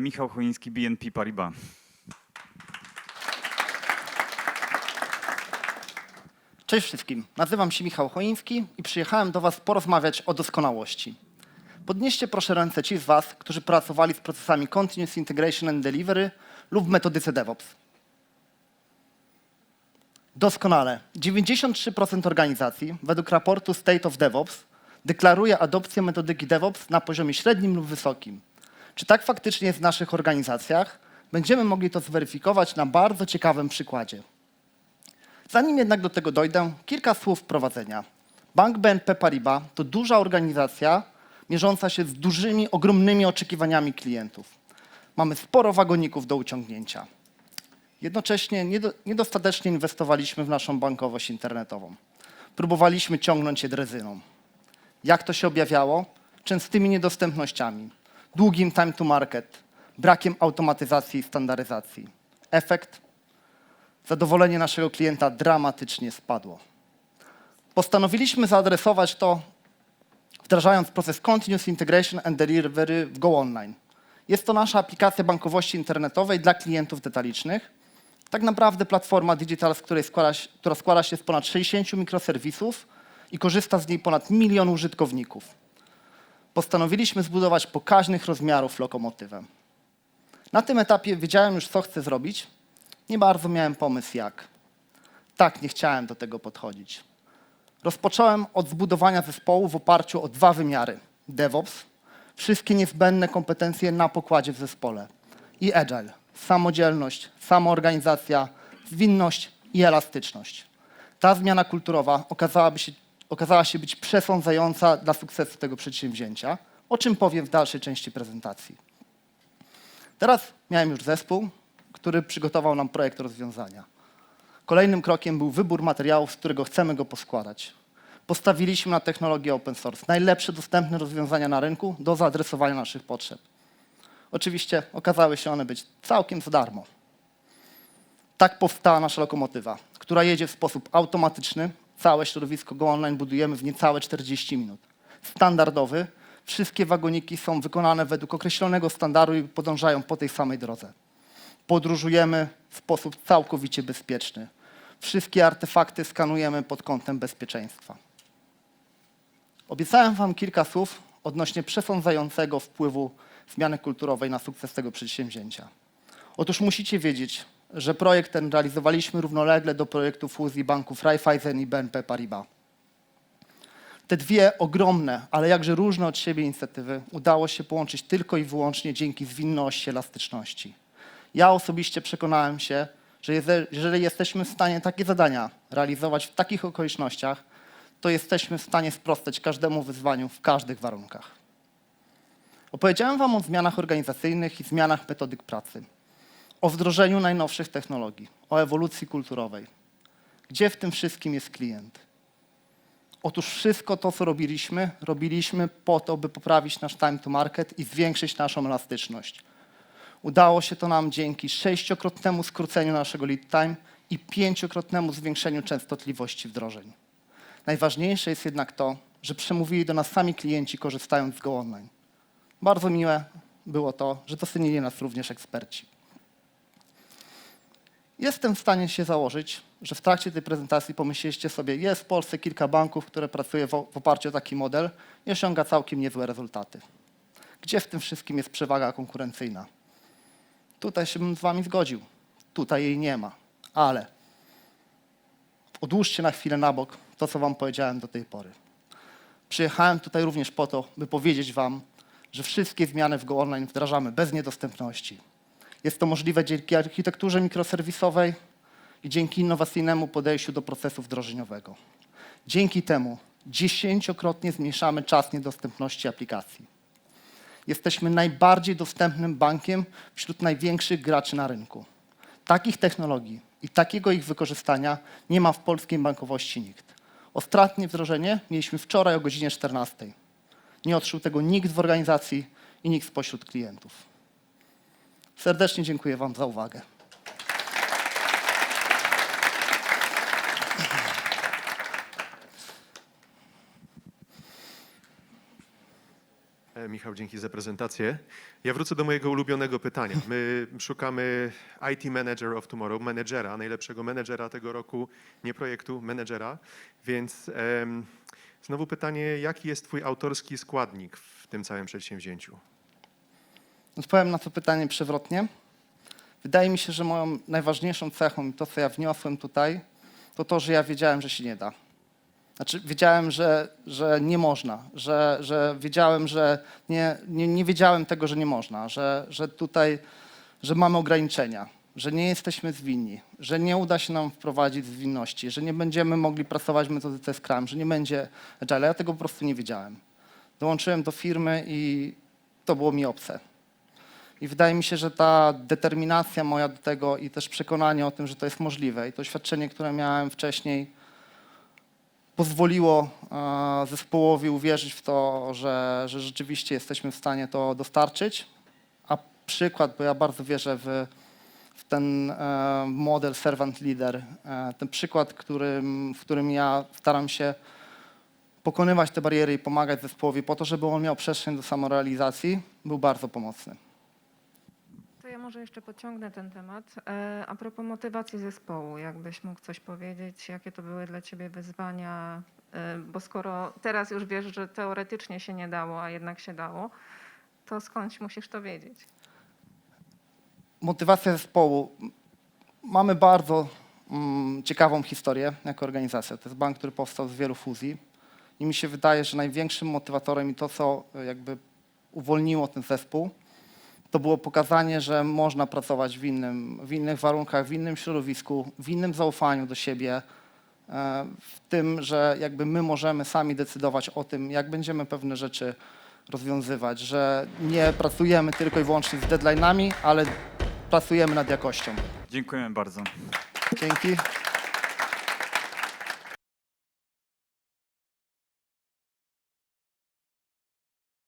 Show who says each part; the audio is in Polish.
Speaker 1: Michał Choiński, BNP Paribas.
Speaker 2: Cześć wszystkim, nazywam się Michał Choiński i przyjechałem do Was porozmawiać o doskonałości. Podnieście proszę ręce ci z Was, którzy pracowali z procesami Continuous Integration and Delivery lub w metodyce DevOps. Doskonale. 93% organizacji według raportu State of DevOps deklaruje adopcję metodyki DevOps na poziomie średnim lub wysokim. Czy tak faktycznie jest w naszych organizacjach? Będziemy mogli to zweryfikować na bardzo ciekawym przykładzie. Zanim jednak do tego dojdę, kilka słów wprowadzenia. Bank BNP Paribas to duża organizacja mierząca się z dużymi, ogromnymi oczekiwaniami klientów. Mamy sporo wagoników do uciągnięcia. Jednocześnie niedo, niedostatecznie inwestowaliśmy w naszą bankowość internetową. Próbowaliśmy ciągnąć je drezyną. Jak to się objawiało? Częstymi niedostępnościami, długim time to market, brakiem automatyzacji i standaryzacji. Efekt? zadowolenie naszego klienta dramatycznie spadło. Postanowiliśmy zaadresować to, wdrażając proces Continuous Integration and Delivery w Go Online. Jest to nasza aplikacja bankowości internetowej dla klientów detalicznych. Tak naprawdę platforma digital, z której składa się, która składa się z ponad 60 mikroserwisów i korzysta z niej ponad milion użytkowników. Postanowiliśmy zbudować pokaźnych rozmiarów lokomotywę. Na tym etapie wiedziałem już, co chcę zrobić, nie bardzo miałem pomysł jak. Tak, nie chciałem do tego podchodzić. Rozpocząłem od zbudowania zespołu w oparciu o dwa wymiary: DevOps, wszystkie niezbędne kompetencje na pokładzie w zespole, i Agile, samodzielność, samoorganizacja, zwinność i elastyczność. Ta zmiana kulturowa okazałaby się, okazała się być przesądzająca dla sukcesu tego przedsięwzięcia, o czym powiem w dalszej części prezentacji. Teraz miałem już zespół, który przygotował nam projekt rozwiązania. Kolejnym krokiem był wybór materiałów, z którego chcemy go poskładać. Postawiliśmy na technologię open source, najlepsze dostępne rozwiązania na rynku do zaadresowania naszych potrzeb. Oczywiście okazały się one być całkiem za darmo. Tak powstała nasza lokomotywa, która jedzie w sposób automatyczny. Całe środowisko Go Online budujemy w niecałe 40 minut. Standardowy, wszystkie wagoniki są wykonane według określonego standardu i podążają po tej samej drodze podróżujemy w sposób całkowicie bezpieczny. Wszystkie artefakty skanujemy pod kątem bezpieczeństwa. Obiecałem Wam kilka słów odnośnie przesądzającego wpływu zmiany kulturowej na sukces tego przedsięwzięcia. Otóż musicie wiedzieć, że projekt ten realizowaliśmy równolegle do projektu fuzji banków Raiffeisen i BNP Paribas. Te dwie ogromne, ale jakże różne od siebie inicjatywy udało się połączyć tylko i wyłącznie dzięki zwinności, elastyczności. Ja osobiście przekonałem się, że jeżeli jesteśmy w stanie takie zadania realizować w takich okolicznościach, to jesteśmy w stanie sprostać każdemu wyzwaniu w każdych warunkach. Opowiedziałem Wam o zmianach organizacyjnych i zmianach metodyk pracy, o wdrożeniu najnowszych technologii, o ewolucji kulturowej. Gdzie w tym wszystkim jest klient? Otóż wszystko to, co robiliśmy, robiliśmy po to, by poprawić nasz time to market i zwiększyć naszą elastyczność. Udało się to nam dzięki sześciokrotnemu skróceniu naszego lead time i pięciokrotnemu zwiększeniu częstotliwości wdrożeń. Najważniejsze jest jednak to, że przemówili do nas sami klienci korzystając z Go Online. Bardzo miłe było to, że docenili nas również eksperci. Jestem w stanie się założyć, że w trakcie tej prezentacji pomyśleliście sobie, jest w Polsce kilka banków, które pracuje w oparciu o taki model i osiąga całkiem niezłe rezultaty. Gdzie w tym wszystkim jest przewaga konkurencyjna? Tutaj się bym z wami zgodził. Tutaj jej nie ma. Ale odłóżcie na chwilę na bok to, co wam powiedziałem do tej pory. Przyjechałem tutaj również po to, by powiedzieć wam, że wszystkie zmiany w Go Online wdrażamy bez niedostępności. Jest to możliwe dzięki architekturze mikroserwisowej i dzięki innowacyjnemu podejściu do procesu wdrożeniowego. Dzięki temu dziesięciokrotnie zmniejszamy czas niedostępności aplikacji. Jesteśmy najbardziej dostępnym bankiem wśród największych graczy na rynku. Takich technologii i takiego ich wykorzystania nie ma w polskiej bankowości nikt. Ostatnie wdrożenie mieliśmy wczoraj o godzinie 14. Nie odczuł tego nikt w organizacji i nikt spośród klientów. Serdecznie dziękuję Wam za uwagę.
Speaker 3: E, Michał dzięki za prezentację. Ja wrócę do mojego ulubionego pytania. My szukamy IT Manager of Tomorrow, menedżera, najlepszego menedżera tego roku, nie projektu, menedżera. Więc znowu pytanie, jaki jest Twój autorski składnik w tym całym przedsięwzięciu?
Speaker 2: Odpowiem na to pytanie przewrotnie. Wydaje mi się, że moją najważniejszą cechą i to, co ja wniosłem tutaj, to to, że ja wiedziałem, że się nie da. Znaczy, wiedziałem, że, że nie można, że, że wiedziałem, że nie, nie, nie wiedziałem tego, że nie można, że, że tutaj, że mamy ograniczenia, że nie jesteśmy zwinni, że nie uda się nam wprowadzić zwinności, że nie będziemy mogli pracować w metodyce Scrum, że nie będzie Agile. Ja tego po prostu nie wiedziałem. Dołączyłem do firmy i to było mi obce. I wydaje mi się, że ta determinacja moja do tego i też przekonanie o tym, że to jest możliwe i to doświadczenie, które miałem wcześniej, pozwoliło e, zespołowi uwierzyć w to, że, że rzeczywiście jesteśmy w stanie to dostarczyć. A przykład, bo ja bardzo wierzę w, w ten e, model servant leader, e, ten przykład, którym, w którym ja staram się pokonywać te bariery i pomagać zespołowi po to, żeby on miał przestrzeń do samorealizacji, był bardzo pomocny.
Speaker 4: Może jeszcze pociągnę ten temat. E, A propos motywacji zespołu, jakbyś mógł coś powiedzieć, jakie to były dla ciebie wyzwania, E, bo skoro teraz już wiesz, że teoretycznie się nie dało, a jednak się dało, to skądś musisz to wiedzieć?
Speaker 2: motywacja zespołu. Mamy bardzo mm, ciekawą historię jako organizacja. To jest bank, który powstał z wielu fuzji i mi się wydaje, że największym motywatorem i to, co e, jakby uwolniło ten zespół, to było pokazanie, że można pracować w, innym, w innych warunkach, w innym środowisku, w innym zaufaniu do siebie, e, w tym, że jakby my możemy sami decydować o tym, jak będziemy pewne rzeczy rozwiązywać, że nie pracujemy tylko i wyłącznie z deadline'ami, ale pracujemy nad jakością.
Speaker 1: Dziękujemy bardzo.
Speaker 2: Dzięki.